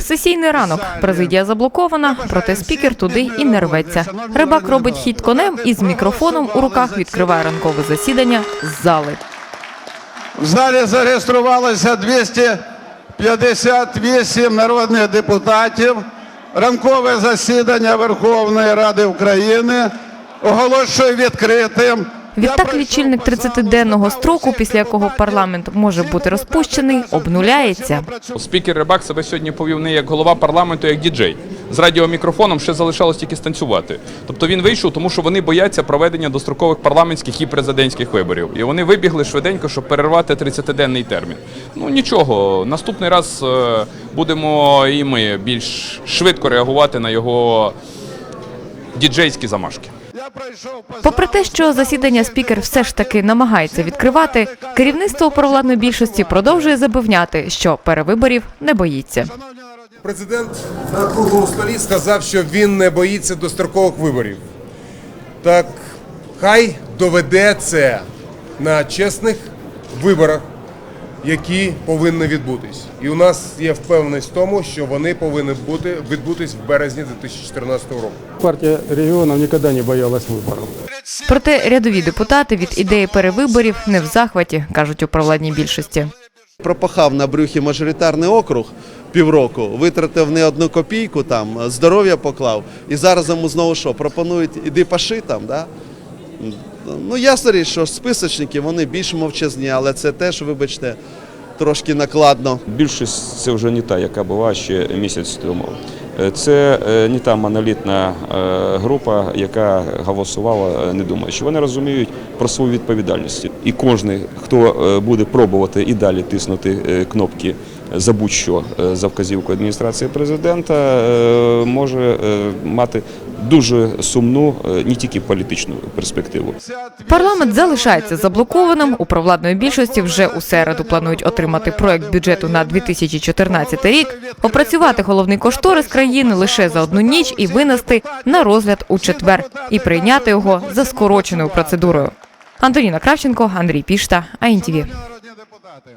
Сесійний ранок. Президія заблокована, проте спікер туди і не рветься. Рибак робить хід конем і з мікрофоном у руках відкриває ранкове засідання з зали. В залі зареєструвалося 258 народних депутатів. Ранкове засідання Верховної Ради України оголошую відкритим. Відтак лічильник 30-денного строку, після якого парламент може бути розпущений, обнуляється. Спікер Рибак себе сьогодні повів не як голова парламенту, як діджей. З радіомікрофоном ще залишалось тільки станцювати. Тобто він вийшов, тому що вони бояться проведення дострокових парламентських і президентських виборів. І вони вибігли швиденько, щоб перервати 30-денний термін. Ну нічого, наступний раз е, будемо і ми більш швидко реагувати на його діджейські замашки. Попри те, що засідання спікер все ж таки намагається відкривати, керівництво провладної більшості продовжує запевняти, що перевиборів не боїться. Президент на круглому столі сказав, що він не боїться дострокових виборів. Так хай доведе це на чесних виборах, які повинні відбутись. І у нас є впевненість в тому, що вони повинні бути відбутись в березні 2014 року. Партия регионов никогда не боялась выборов. Проте рядові депутати від ідеї перевиборів не в захваті, кажуть у провладній більшості. пропахав на брюхі мажоритарний округ півроку, витратив не одну копійку там, здоров'я поклав, і зараз йому знову що, пропонують іди паши там, да? Ну, ясна річ, що списочники вони більш мовчазні, але це теж, вибачте, трошки накладно. Більшість це вже не та, яка була ще місяць тому. Е, Це е, не та монолітна е, група, яка голосувала, не думаючи. Вони розуміють про свою відповідальність. І кожен, хто буде пробувати і далі тиснути кнопки за будь-що е, за вказівкою адміністрації президента, е, може е, мати дуже сумну не тільки політичну перспективу. Парламент залишається заблокованим. У провладної більшості вже у середу планують отримати проект бюджету на 2014 рік, опрацювати головний кошторис країни лише за одну ніч і винести на розгляд у четвер і прийняти його за скороченою процедурою. Антоніна Кравченко, Андрій Пішта, депутати.